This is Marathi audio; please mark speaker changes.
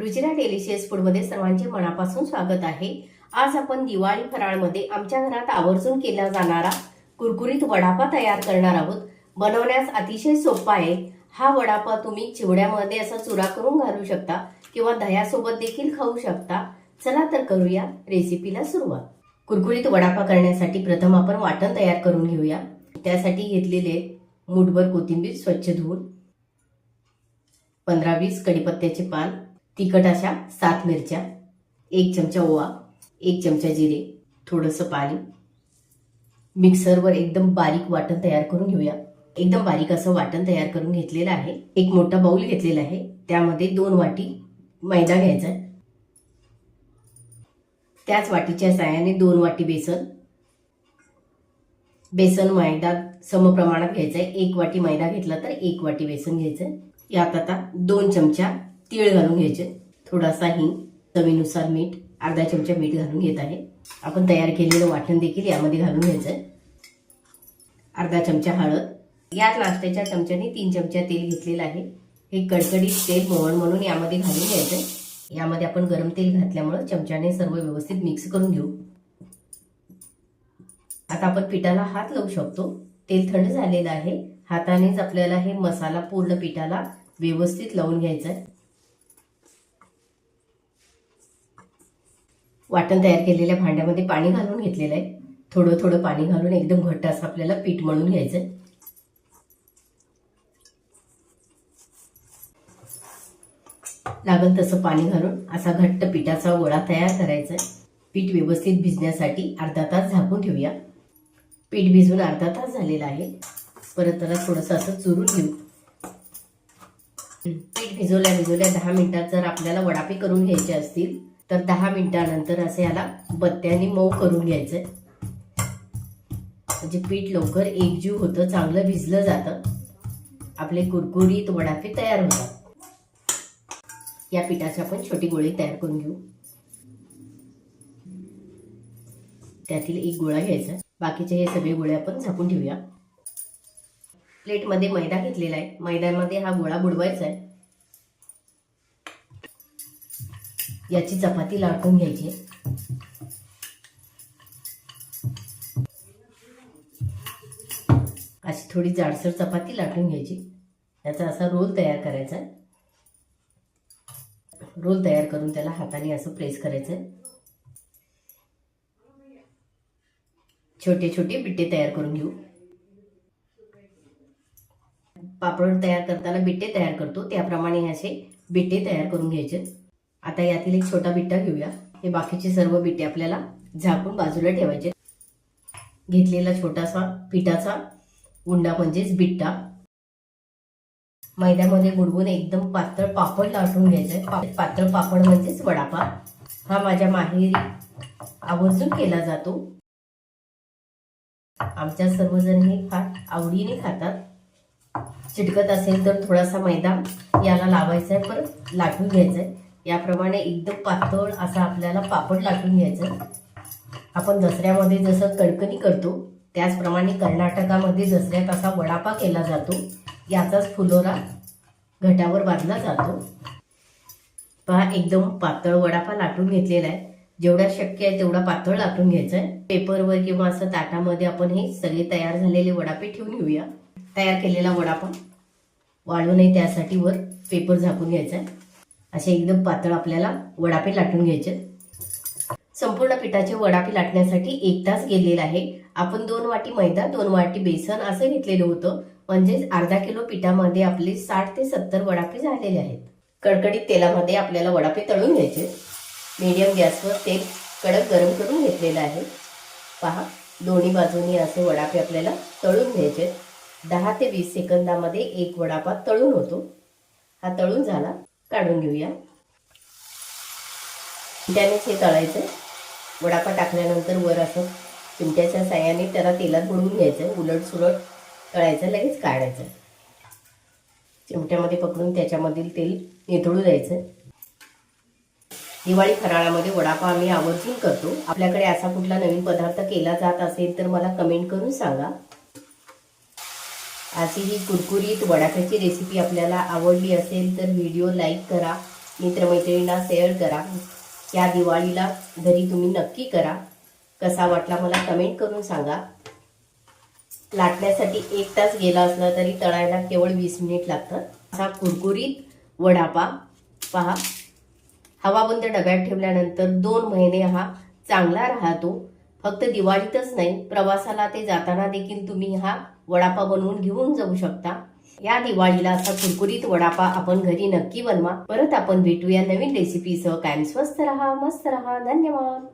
Speaker 1: रुचिरा डेलिशियस फूडमध्ये सर्वांचे मनापासून स्वागत आहे. आज आपण दिवाळी फराळमध्ये आमच्या घरात आवर्जून केला जाणारा कुरकुरीत वडापा तयार करणार आहोत. बनवण्यास अतिशय सोपा आहे. हा वडापा तुम्ही चिवड्यामध्ये असा चुरा करून घालू शकता किंवा दह्यासोबत देखील खाऊ शकता. चला तर करूया रेसिपीला सुरुवात. कुरकुरीत वडापा करण्यासाठी प्रथम आपण वाटण तयार करून घेऊया. त्यासाठी घेतलेले मुठभर कोथिंबीर स्वच्छ धुवून पंधरा वीस कडीपत्त्याचे पान तिखट अशा सात मिरच्या एक चमचा ओवा एक चमचा जिरे थोडंसं पाणी. मिक्सरवर एकदम बारीक वाटण तयार करून घेऊया. एकदम बारीक असं वाटण तयार करून घेतलेलं आहे. एक मोठा बाऊल घेतलेला आहे. त्यामध्ये दोन वाटी मैदा घ्यायचा आहे. त्याच वाटीच्या साह्याने दोन वाटी बेसन. बेसन मैदा समप्रमाणात घ्यायचा आहे. एक वाटी मैदा घेतला तर एक वाटी बेसन घ्यायचं आहे. यात आता दोन चमचा तीळ घालून घ्यायचे. थोडासा हिंग चवीनुसार मीठ अर्धा चमचा मीठ घालून घेत आहे. आपण तयार केलेलं वाटण देखील यामध्ये घालून घ्यायचं आहे अर्धा चमचा हळद. याच नाश्त्याच्या चमच्याने तीन चमचा तेल घेतलेलं आहे. हे कडकडीत तेल मोहन म्हणून यामध्ये घालून घ्यायचं आहे यामध्ये आपण गरम तेल घातल्यामुळं चमच्याने सर्व व्यवस्थित मिक्स करून घेऊ. आता आपण पिठाला हात लावू शकतो. तेल थंड झालेलं आहे. हातानेच आपल्याला हे मसाला पूर्ण पिठाला व्यवस्थित लावून घ्यायचा आहे वाटण तयार केलेल्या भांड्यामध्ये पाणी घालून घेतलेलं आहे. थोडं थोडं पाणी घालून एकदम घट्ट असं आपल्याला पीठ मळून घ्यायचं आहे लागल तसं पाणी घालून असा घट्ट पिठाचा गोळा तयार करायचा आहे पीठ व्यवस्थित भिजण्यासाठी अर्धा तास झाकून ठेवूया. पीठ भिजून अर्धा तास झालेला आहे. परत त्याला थोडंसं असं चुरून घेऊ. पीठ भिजवल्या भिजवल्या दहा मिनिटात जर आपल्याला वडापे करून घ्यायचे असतील तर दहा मिनिटानंतर असं याला बत्त्याने मऊ करून घ्यायचंय. म्हणजे पीठ लवकर एकजीव होतं चांगलं भिजलं जातं. आपले कुरकुरीत वडाफे तयार होतात. या पिठाची आपण छोटी गोळी तयार करून घेऊ. त्यातील एक गोळा घ्यायचा. बाकीचे हे सगळे गोळे आपण झाकून ठेवूया. प्लेटमध्ये मैदा घेतलेला आहे. मैद्यामध्ये हा गोळा बुडवायचा आहे. याची चपाती लाटून घ्यायची. अशी थोडी जाडसर चपाती लाटून घ्यायची. याचा असा रोल तयार करायचा आहे. रोल तयार करून त्याला हाताने असं प्रेस करायचं आहे. छोटे छोटे बिट्टे तयार करून घेऊ. पापड तयार करताना बिट्टे तयार करतो. त्याप्रमाणे असे बिट्टे तयार करून घ्यायचे. आता यातील एक छोटा बिट्टा घेऊया. हे बाकीचे सर्व बिट्टे आपल्याला झाकून बाजूला ठेवायचे. घेतलेला छोटासा पिठाचा गुंडा म्हणजेच बिट्टा. मैद्यामध्ये बुडवून एकदम पातळ पापड लाटून घ्यायचंय. पा- पातळ पापड म्हणजेच वडापा हा माझ्या माहेरी आवर्जून केला जातो. आमच्या सर्वजण हे फार आवडीने खातात. चिटकत असेल तर थोडासा मैदा याला लावायचा आहे परत लाटून घ्यायचा आहे याप्रमाणे एकदम पातळ असा आपल्याला पापड लाटून घ्यायचं. आहे आपण दसऱ्यामध्ये जसं कणकणी करतो त्याचप्रमाणे कर्नाटकामध्ये दसऱ्यात असा वडापा केला जातो. याचाच फुलोरा घटावर बांधला जातो. पहा एकदम पातळ वडापा लाटून घेतलेला आहे. जेवढा शक्य आहे तेवढा पातळ लाटून घ्यायचा आहे. पेपरवर किंवा असं ताटामध्ये आपण हे सगळे तयार झालेले वडापे ठेवून घेऊया. तयार केलेला वडापा वाळू नये त्यासाठी वर पेपर झाकून घ्यायचा आहे. असे एकदम पातळ आपल्याला वडापे लाटून घ्यायचे. संपूर्ण पिठाचे वडापे लाटण्यासाठी एक तास गेलेला आहे. आपण दोन वाटी मैदा दोन वाटी बेसन असं घेतलेलं होतं. म्हणजेच अर्धा किलो पिठामध्ये आपले साठ ते सत्तर वडापे झालेले आहेत. कडकडीत तेलामध्ये आपल्याला वडापे तळून घ्यायचे. मीडियम गॅसवर तेल कडक गरम करून घेतलेलं आहे. पहा दोन्ही बाजूनी असे वडापे आपल्याला तळून घ्यायचे. दहा ते वीस सेकंदामध्ये एक वडापा तळून होतो. हा तळून झाला. काढून घेऊया. त्यानेच हे तळायचं वडापा टाकल्यानंतर वर असं चिमट्याच्या साह्याने त्याला तेलात बुडवून घ्यायचं उलट सुलट तळायचं लगेच काढायचं. चिमट्यामध्ये पकडून त्याच्यामधील तेल निथळू द्यायचं. दिवाळी फराळामध्ये वडापाव आम्ही आवर्जून करतो. आपल्याकडे असा कुठला नवीन पदार्थ केला जात असेल तर मला कमेंट करून सांगा. अशी ही कुरकुरीत वडापावची रेसिपी आपल्याला आवडली असेल तर व्हिडिओ लाईक करा. मित्रमैत्रिणींना शेअर करा. या दिवाळीला घरी तुम्ही नक्की करा. कसा वाटला मला कमेंट करून सांगा. लाटण्यासाठी एक तास गेला असला तरी तळायला केवळ वीस मिनिट लागतं असा कुरकुरीत वडापा पहा. हवाबंद डब्यात ठेवल्यानंतर दोन महिने हा चांगला राहतो. फक्त दिवाळीतच नाही प्रवासाला ते जाताना देखील तुम्ही हा वडापा बनवून घेऊन जाऊ शकता. या दिवाळीला असा कुरकुरीत वडापा आपण घरी नक्की बनवा. परत आपण भेटूया नवीन रेसिपीसह कायम स्वस्त रहा मस्त रहा. धन्यवाद.